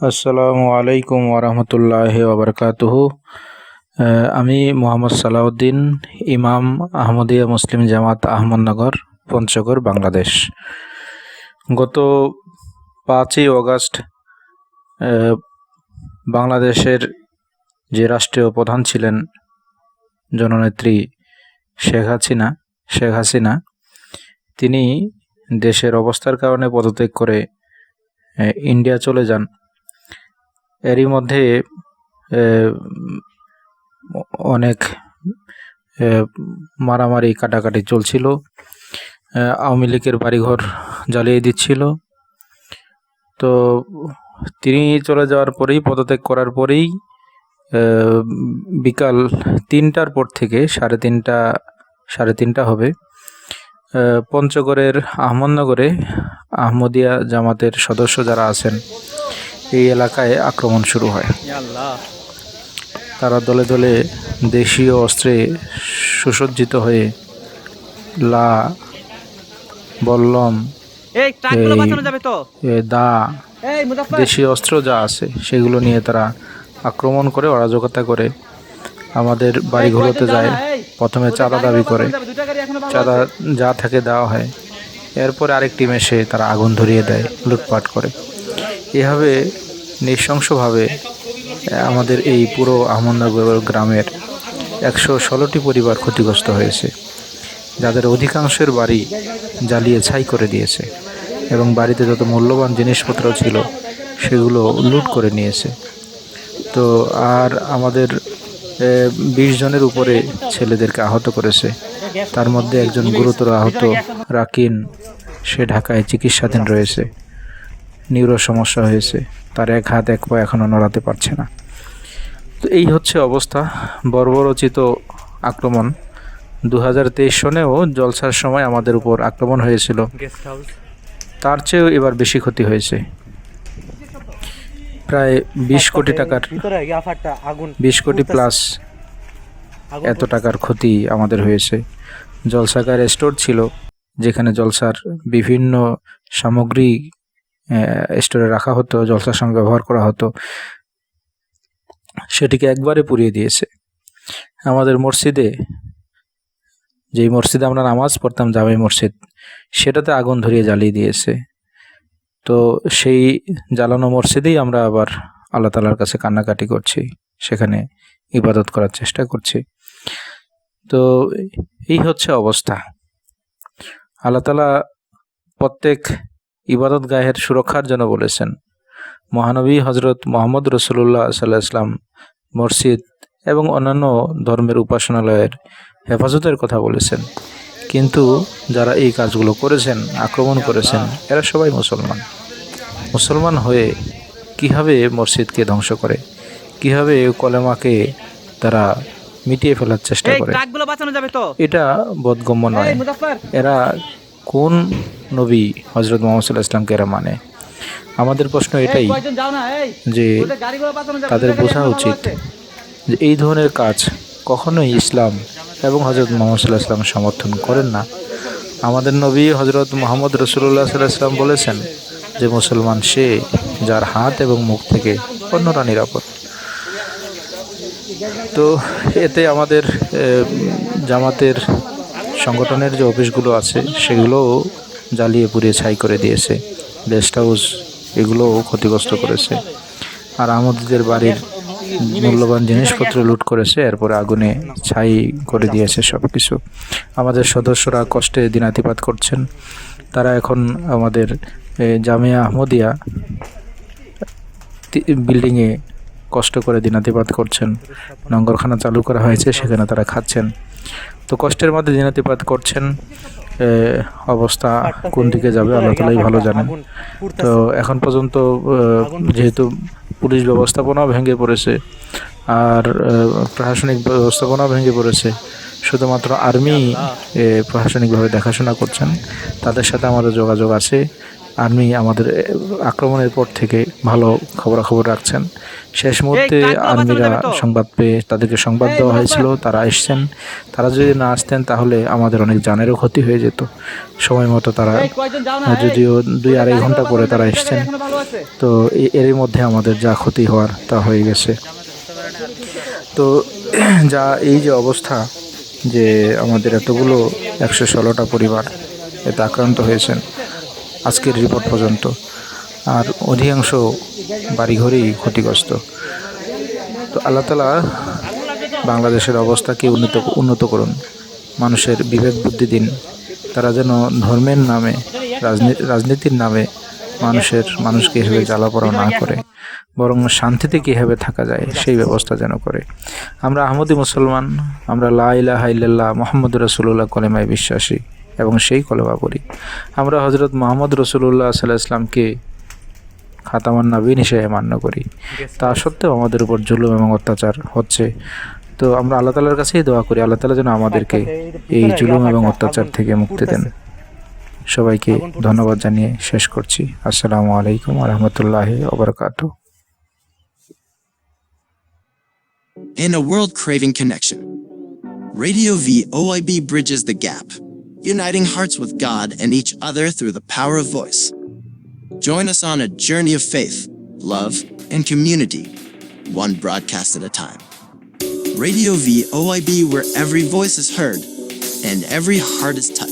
আসসালামু আলাইকুম ওরহমতুল্লাহ ওবরকাতুহু আহ, আমি মোহাম্মদ সালাউদ্দিন ইমাম আহমদিয়া মুসলিম জামাত আহমদনগর পঞ্চগড় বাংলাদেশ। গত পাঁচই অগাস্ট বাংলাদেশের যে রাষ্ট্রীয় প্রধান ছিলেন জননেত্রী শেখ হাসিনা শেখ হাসিনা তিনি দেশের অবস্থার কারণে পদত্যাগ করে ইন্ডিয়া চলে যান। এরই মধ্যে অনেক মারামারি কাটাকাটি চলছিল। আওয়ামী লীগের বাড়িঘর জ্বালিয়ে দিচ্ছিল। তো তিনি চলে যাওয়ার পরেই, পদত্যাগ করার পরেই বিকাল তিনটার পর থেকে সাড়ে তিনটা সাড়ে তিনটা হবে পঞ্চগড়ের আহমদনগরে আহমদিয়া জামাতের সদস্য যারা আছেন এই এলাকায় আক্রমণ শুরু হয়। তারা দলে দলে দেশীয় অস্ত্রে সুসজ্জিত হয়ে লা বল্লম দা দেশীয় অস্ত্র যা আছে সেগুলো নিয়ে তারা আক্রমণ করে অরাজকতা করে আমাদের বাড়িগুলোতে যায়। প্রথমে চাঁদা দাবি করে। চাঁদা যা থাকে দেওয়া হয় এরপরে আরেকটি মেশে তারা আগুন ধরিয়ে দেয় লুটপাট করে। এভাবে নৃশংসভাবে আমাদের এই পুরো আহমদনগর গ্রামের একশো ষোলোটি পরিবার ক্ষতিগ্রস্ত হয়েছে। যাদের অধিকাংশের বাড়ি জ্বালিয়ে ছাই করে দিয়েছে এবং বাড়িতে যত মূল্যবান জিনিসপত্র ছিল সেগুলো লুট করে নিয়েছে। তো আর আমাদের বিশ জনের উপরে ছেলেদেরকে আহত করেছে। তার মধ্যে একজন গুরুতর আহত রাকিন, সে ঢাকায় চিকিৎসাধীন রয়েছে। নিউরো সমস্যা হয়েছে। তার এক হাত এক পা এখনও নড়াতে পারছে না। তো এই হচ্ছে অবস্থা। বর্বরচিত আক্রমণ। দু হাজার তেইশ সনেও জলসার সময় আমাদের উপর আক্রমণ হয়েছিল। তার চেয়েও এবার বেশি ক্ষতি হয়েছে। প্রায় বিশ কোটি টাকার গ্যাফারটা আগুন বিশ কোটি প্লাস এত টাকার ক্ষতি আমাদের হয়েছে। জলসাকার স্টোর ছিল যেখানে জলসার বিভিন্ন সামগ্রী স্টোরে রাখা হতো, জলসার সঙ্গে ব্যবহার করা হতো। সেটিকে একবারে পুড়িয়ে দিয়েছে। আমাদের মসজিদে যেই মসজিদে আমরা নামাজ পড়তাম, জামে মসজিদ, সেটাতে আগুন ধরিয়ে জ্বালিয়ে দিয়েছে। তো সেই জ্বালানো মসজিদেই আমরা আবার আল্লাহ তালার কাছে কান্নাকাটি করছি, সেখানে ইবাদত করার চেষ্টা করছি। তো এই হচ্ছে অবস্থা। আল্লাহ তালা প্রত্যেক ইবাদত গাহের সুরক্ষার জন্য বলেছেন। মহানবী হজরত মোহাম্মদ রসুল্লাহ সাল্লাহ ইসলাম মসজিদ এবং অন্যান্য ধর্মের উপাসনালয়ের হেফাজতের কথা বলেছেন। কিন্তু যারা এই কাজগুলো করেছেন আক্রমণ করেছেন এরা সবাই মুসলমান। মুসলমান হয়ে কীভাবে মসজিদকে ধ্বংস করে? কীভাবে কলেমাকে তারা মিটিয়ে ফেলার চেষ্টা করে? এটা বোধগম্য নয়। এরা কোন নবী হজরত মোহাম্মদ সাল্লাহ ইসলামকে এরা মানে? আমাদের প্রশ্ন এটাই যে তাদের বোঝা উচিত যে এই ধরনের কাজ কখনোই ইসলাম এবং হজরত মোহাম্মদ সাল্লাহ ইসলাম সমর্থন করেন না। আমাদের নবী হজরত মোহাম্মদ রসুল্লাহ সাল্লাহ ইসলাম বলেছেন যে মুসলমান সে যার হাত এবং মুখ থেকে অন্যরা নিরাপদ। তো এতে আমাদের জামাতের সংগঠনের যে অফিসগুলো আছে সেগুলোও জ্বালিয়ে পুড়িয়ে ছাই করে দিয়েছে। গেস্ট হাউস এগুলোও ক্ষতিগ্রস্ত করেছে। আর আমাদের বাড়ির মূল্যবান জিনিসপত্র লুট করেছে, এরপরে আগুনে ছাই করে দিয়েছে সব কিছু আমাদের সদস্যরা কষ্টে দিনাতিপাত করছেন। তারা এখন আমাদের জামিয়া আহমদিয়া বিল্ডিংয়ে কষ্ট করে দিনাতিপাত করছেন। নঙ্গরখানা চালু করা হয়েছে, সেখানে তারা খাচ্ছেন। তো কষ্টের মধ্যে দিনাতিপাত করছেন অবস্থা কোন দিকে যাবে আল্লাহ তালাই ভালো জানেন। তো এখন পর্যন্ত যেহেতু পুলিশ ব্যবস্থাপনাও ভেঙে পড়েছে আর প্রশাসনিক ব্যবস্থাপনাও ভেঙে পড়েছে শুধুমাত্র আর্মি প্রশাসনিকভাবে দেখাশোনা করছেন তাদের সাথে আমাদের যোগাযোগ আছে। আর্মি আমাদের আক্রমণের পর থেকে ভালো খবরাখবর রাখছেন। শেষ মুহূর্তে আর্মিরা সংবাদ পেয়ে তাদেরকে সংবাদ দেওয়া। হয়েছিল তারা এসছেন। তারা যদি না আসতেন তাহলে আমাদের অনেক জানেরও ক্ষতি হয়ে যেত। সময় মতো তারা যদিও দুই আড়াই ঘণ্টা পরে তারা এসছেন। তো এরই মধ্যে আমাদের যা ক্ষতি হওয়ার তা হয়ে গেছে। তো যা এই যে অবস্থা যে আমাদের এতগুলো একশো ষোলোটা পরিবার এতে আক্রান্ত হয়েছেন আজকের রিপোর্ট পর্যন্ত। আর অধিকাংশ বাড়িঘরই ক্ষতিগ্রস্ত। তো আল্লাহ তালা বাংলাদেশের অবস্থাকে উন্নত উন্নত করুন। মানুষের বিবেক, বুদ্ধি দিন। তারা যেন ধর্মের নামে, রাজনী- রাজনীতির নামে মানুষের, মানুষকে এভাবে জ্বালাপড়া না করে, বরং শান্তিতে কীভাবে থাকা যায়, সেই ব্যবস্থা যেন করে। আমরা আহমদি মুসলমান, আমরা লা ইলাহা মোহাম্মদ রসুল্লাহ কলেমায় বিশ্বাসী। এবং সেই কলেমা পড়ি আমরা হজরত মোহাম্মদ রসুল্লাহ সাল্লাহ ইসলামকে খাতামান নবীন হিসেবে মান্য করি। তা সত্ত্বেও আমাদের উপর জুলুম এবং অত্যাচার হচ্ছে। তো আমরা আল্লাহ তালার কাছেই দোয়া করি আল্লাহ তালা যেন আমাদেরকে এই জুলুম এবং অত্যাচার থেকে মুক্তি দেন। সবাইকে ধন্যবাদ জানিয়ে শেষ করছি। আসসালামু আলাইকুম রহমতুল্লাহ ওবরকাত In a world craving connection, Radio V OIB bridges the gap, uniting hearts with God and each other through the power of voice. Join us on a journey of faith, love, and community, one broadcast at a time. Radio V OIB, where every voice is heard and every heart is touched.